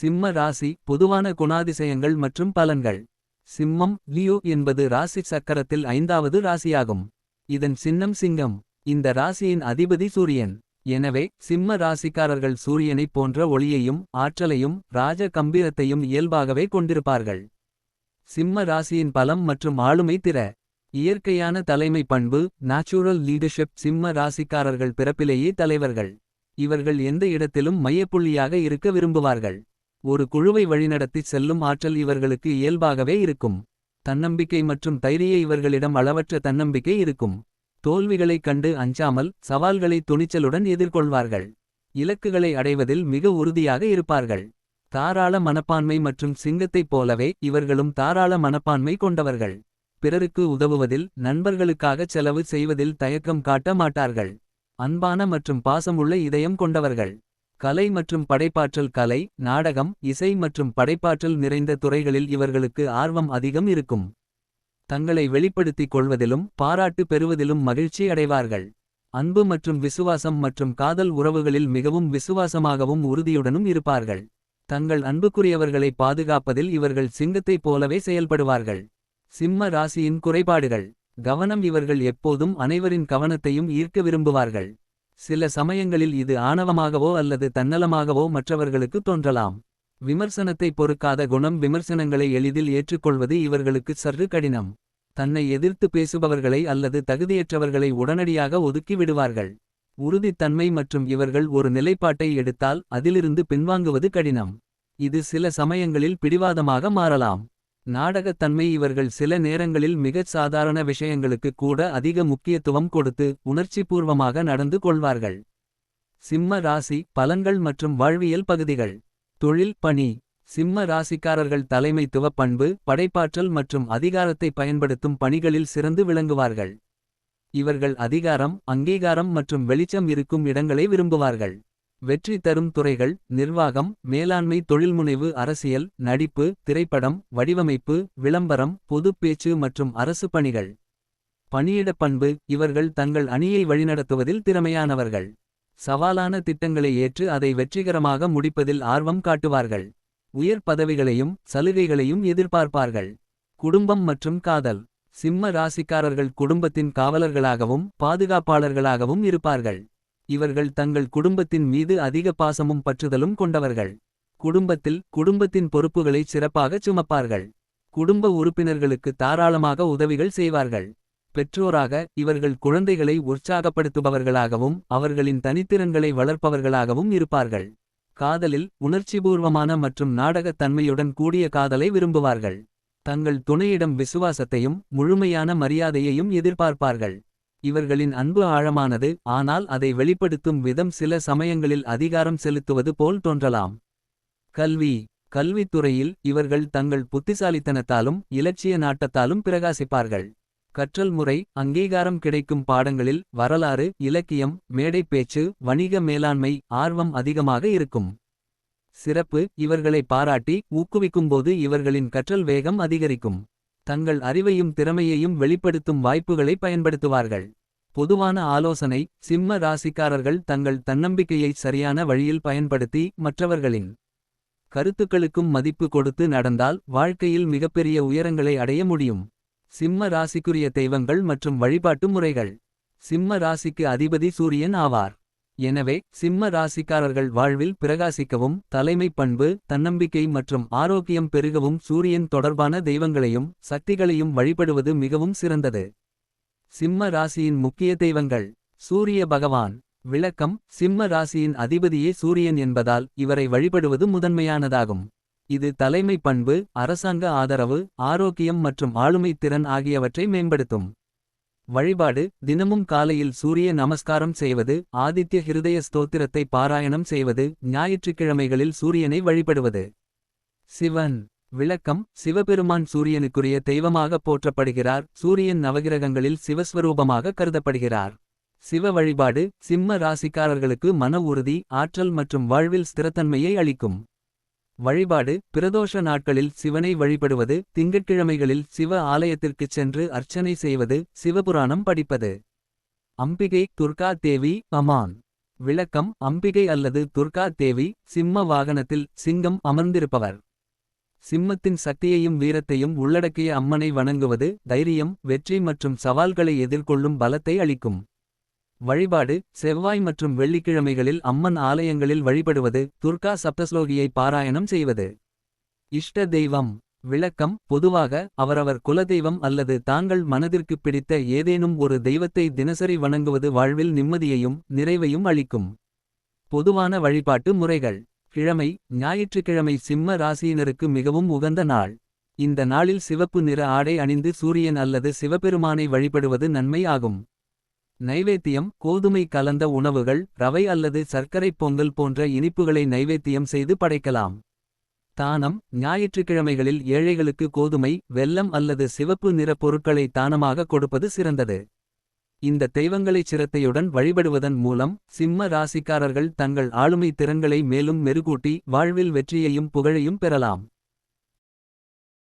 சிம்ம ராசி பொதுவான குணாதிசயங்கள் மற்றும் பலன்கள். சிம்மம் லியோ என்பது ராசி சக்கரத்தில் ஐந்தாவது ராசியாகும். இதன் சின்னம் சிங்கம். இந்த ராசியின் அதிபதி சூரியன். எனவே சிம்ம ராசிக்காரர்கள் சூரியனைப் போன்ற ஒளியையும் ஆற்றலையும் ராஜ கம்பீரத்தையும் இயல்பாகவே கொண்டிருப்பார்கள். சிம்ம ராசியின் பலம் மற்றும் ஆளுமை திற. இயற்கையான தலைமை பண்பு நேச்சுரல் லீடர்ஷிப் சிம்ம ராசிக்காரர்கள் பிறப்பிலேயே தலைவர்கள். இவர்கள் எந்த இடத்திலும் மையப்புள்ளியாக இருக்க விரும்புவார்கள். ஒரு குழுவை வழிநடத்திச் செல்லும் ஆற்றல் இவர்களுக்கு இயல்பாகவே இருக்கும். தன்னம்பிக்கை மற்றும் தைரிய இவர்களிடம் அளவற்ற தன்னம்பிக்கை இருக்கும். தோல்விகளைக் கண்டு அஞ்சாமல் சவால்களை துணிச்சலுடன் எதிர்கொள்வார்கள். இலக்குகளை அடைவதில் மிக உறுதியாக இருப்பார்கள். தாராள மனப்பான்மை மற்றும் சிங்கத்தைப் போலவே இவர்களும் தாராள மனப்பான்மை கொண்டவர்கள். பிறருக்கு உதவுவதில் நண்பர்களுக்காகச் செலவு செய்வதில் தயக்கம் காட்ட மாட்டார்கள். அன்பான மற்றும் பாசமுள்ள இதயம் கொண்டவர்கள். கலை மற்றும் படைப்பாற்றல் கலை நாடகம் இசை மற்றும் படைப்பாற்றல் நிறைந்த துறைகளில் இவர்களுக்கு ஆர்வம் அதிகம் இருக்கும். தங்களை வெளிப்படுத்திக் கொள்வதிலும் பாராட்டு பெறுவதிலும் மகிழ்ச்சி அடைவார்கள். அன்பு மற்றும் விசுவாசம் மற்றும் காதல் உறவுகளில் மிகவும் விசுவாசமாகவும் உறுதியுடனும் இருப்பார்கள். தங்கள் அன்புக்குரியவர்களை பாதுகாப்பதில் இவர்கள் சிங்கத்தைப் போலவே செயல்படுவார்கள். சிம்ம ராசியின் குறைபாடுகள். கவனம் இவர்கள் எப்போதும் அனைவரின் கவனத்தையும் ஈர்க்க விரும்புவார்கள். சில சமயங்களில் இது ஆணவமாகவோ அல்லது தன்னலமாகவோ மற்றவர்களுக்கு தோன்றலாம். விமர்சனத்தை பொறுக்காத குணம் விமர்சனங்களை எளிதில் ஏற்றுக்கொள்வது இவர்களுக்கு சற்று கடினம். தன்னை எதிர்த்து பேசுபவர்களை அல்லது தகுதியற்றவர்களை உடனடியாக ஒதுக்கி விடுவார்கள். உறுதித்தன்மை மற்றும் இவர்கள் ஒரு நிலைப்பாட்டை எடுத்தால் அதிலிருந்து பின்வாங்குவது கடினம். இது சில சமயங்களில் பிடிவாதமாக மாறலாம். நாடகத்தன்மை இவர்கள் சில நேரங்களில் மிகச் சாதாரண விஷயங்களுக்கு கூட அதிக முக்கியத்துவம் கொடுத்து உணர்ச்சிபூர்வமாக நடந்து கொள்வார்கள். சிம்ம ராசி பலன்கள் மற்றும் வாழ்வியல் பகுதிகள். தொழில் பணி. சிம்ம ராசிக்காரர்கள் தலைமைத்துவ பண்பு படைப்பாற்றல் மற்றும் அதிகாரத்தை பயன்படுத்தும் பணிகளில் சிறந்து விளங்குவார்கள். இவர்கள் அதிகாரம் அங்கீகாரம் மற்றும் வெளிச்சம் இருக்கும் இடங்களை விரும்புவார்கள். வெற்றி தரும் துறைகள் நிர்வாகம் மேலாண்மை தொழில்முனைவு அரசியல் நடிப்பு திரைப்படம் வடிவமைப்பு விளம்பரம் பொதுப் பேச்சு மற்றும் அரசு பணிகள். பணியிட பண்பு இவர்கள் தங்கள் அணியை வழிநடத்துவதில் திறமையானவர்கள். சவாலான திட்டங்களை ஏற்று அதை வெற்றிகரமாக முடிப்பதில் ஆர்வம் காட்டுவார்கள். உயர் பதவிகளையும் சலுகைகளையும் எதிர்பார்ப்பார்கள். குடும்பம் மற்றும் காதல். சிம்ம ராசிக்காரர்கள் குடும்பத்தின் காவலர்களாகவும் பாதுகாப்பாளர்களாகவும் இருப்பார்கள். இவர்கள் தங்கள் குடும்பத்தின் மீது அதிக பாசமும் பற்றுதலும் கொண்டவர்கள். குடும்பத்தில் குடும்பத்தின் பொறுப்புகளை சிறப்பாகச் சுமப்பார்கள். குடும்ப உறுப்பினர்களுக்கு தாராளமாக உதவிகள் செய்வார்கள். பெற்றோராக இவர்கள் குழந்தைகளை உற்சாகப்படுத்துபவர்களாகவும் அவர்களின் தனித்திறன்களை வளர்ப்பவர்களாகவும் இருப்பார்கள். காதலில் உணர்ச்சிபூர்வமான மற்றும் நாடகத் தன்மையுடன் கூடிய காதலை விரும்புவார்கள். தங்கள் துணையிடம் விசுவாசத்தையும் முழுமையான மரியாதையையும் எதிர்பார்ப்பார்கள். இவர்களின் அன்பு ஆழமானது ஆனால் அதை வெளிப்படுத்தும் விதம் சில சமயங்களில் அதிகாரம் செலுத்துவது போல் தோன்றலாம். கல்வி. கல்வித்துறையில் இவர்கள் தங்கள் புத்திசாலித்தனத்தாலும் இலட்சிய நாட்டத்தாலும் பிரகாசிப்பார்கள். கற்றல் முறை அங்கீகாரம் கிடைக்கும் பாடங்களில் வரலாறு இலக்கியம் மேடைப் பேச்சு வணிக மேலாண்மை ஆர்வம் அதிகமாக இருக்கும். சிறப்பு. இவர்களை பாராட்டி ஊக்குவிக்கும்போது இவர்களின் கற்றல் வேகம் அதிகரிக்கும். தங்கள் அறிவையும் திறமையையும் வெளிப்படுத்தும் வாய்ப்புகளை பயன்படுத்துவார்கள். பொதுவான ஆலோசனை சிம்ம ராசிக்காரர்கள் தங்கள் தன்னம்பிக்கையை சரியான வழியில் பயன்படுத்தி மற்றவர்களின் கருத்துக்களுக்கும் மதிப்பு கொடுத்து நடந்தால் வாழ்க்கையில் மிகப்பெரிய உயரங்களை அடைய முடியும். சிம்ம ராசிக்குரிய தெய்வங்கள் மற்றும் வழிபாட்டு முறைகள். சிம்ம ராசிக்கு அதிபதி சூரியன் ஆவார். எனவே சிம்ம ராசிக்காரர்கள் வாழ்வில் பிரகாசிக்கவும் தலைமை பண்பு தன்னம்பிக்கை மற்றும் ஆரோக்கியம் பெருகவும் சூரியன் தொடர்பான தெய்வங்களையும் சக்திகளையும் வழிபடுவது மிகவும் சிறந்தது. சிம்ம ராசியின் முக்கிய தெய்வங்கள். சூரிய பகவான். விளக்கம் சிம்ம ராசியின் அதிபதியே சூரியன் என்பதால் இவரை வழிபடுவது முதன்மையானதாகும். இது தலைமை பண்பு அரசாங்க ஆதரவு ஆரோக்கியம் மற்றும் ஆளுமை திறன் ஆகியவற்றை மேம்படுத்தும். வழிபாடு தினமும் காலையில் சூரிய நமஸ்காரம் செய்வது ஆதித்ய ஹிருதய ஸ்தோத்திரத்தை பாராயணம் செய்வது ஞாயிற்றுக்கிழமைகளில் சூரியனை வழிபடுவது. சிவன். விளக்கம் சிவபெருமான் சூரியனுக்குரிய தெய்வமாக போற்றப்படுகிறார் சூரியன் நவகிரகங்களில் சிவஸ்வரூபமாக கருதப்படுகிறார். சிவ வழிபாடு சிம்ம ராசிக்காரர்களுக்கு மன உறுதி ஆற்றல் மற்றும் வாழ்வில் ஸ்திரத்தன்மையை அளிக்கும். வழிபாடு பிரதோஷ நாட்களில் சிவனை வழிபடுவது திங்கட்கிழமைகளில் சிவ ஆலயத்திற்குச் சென்று அர்ச்சனை செய்வது சிவபுராணம் படிப்பது. அம்பிகை துர்கா தேவி அமான். விளக்கம் அம்பிகை அல்லது துர்கா தேவி சிம்ம வாகனத்தில் சிங்கம் அமர்ந்திருப்பவர். சிம்மத்தின் சக்தியையும் வீரத்தையும் உள்ளடக்கிய அம்மனை வணங்குவது தைரியம் வெற்றி மற்றும் சவால்களை எதிர்கொள்ளும் பலத்தை அளிக்கும். வழிபாடு செவ்வாய் மற்றும் வெள்ளிக்கிழமைகளில் அம்மன் ஆலயங்களில் வழிபடுவது துர்கா சப்தஸ்லோகியை பாராயணம் செய்வது. இஷ்ட தெய்வம் விளக்கம் பொதுவாக அவரவர் குலதெய்வம் அல்லது தாங்கள் மனதிற்கு பிடித்த ஏதேனும் ஒரு தெய்வத்தை தினசரி வணங்குவது வாழ்வில் நிம்மதியையும் நிறைவையும் அளிக்கும். பொதுவான வழிபாட்டு முறைகள் கிழமை ஞாயிற்றுக்கிழமை சிம்ம ராசியினருக்கு மிகவும் உகந்த நாள். இந்த நாளில் சிவப்பு நிற ஆடை அணிந்து சூரியன் அல்லது சிவபெருமானை வழிபடுவது நன்மை ஆகும். நைவேத்தியம் கோதுமை கலந்த உணவுகள் ரவை அல்லது சர்க்கரை பொங்கல் போன்ற இனிப்புகளை நைவேத்தியம் செய்து படைக்கலாம். தானம் ஞாயிற்றுக்கிழமைகளில் ஏழைகளுக்கு கோதுமை வெல்லம் அல்லது சிவப்பு நிற பொருட்களை தானமாக கொடுப்பது சிறந்தது. இந்த தெய்வங்களைச் சிரத்தையுடன் வழிபடுவதன் மூலம் சிம்ம ராசிக்காரர்கள் தங்கள் ஆளுமை திறன்களை மேலும் மெருகூட்டி வாழ்வில் வெற்றியையும் புகழையும் பெறலாம்.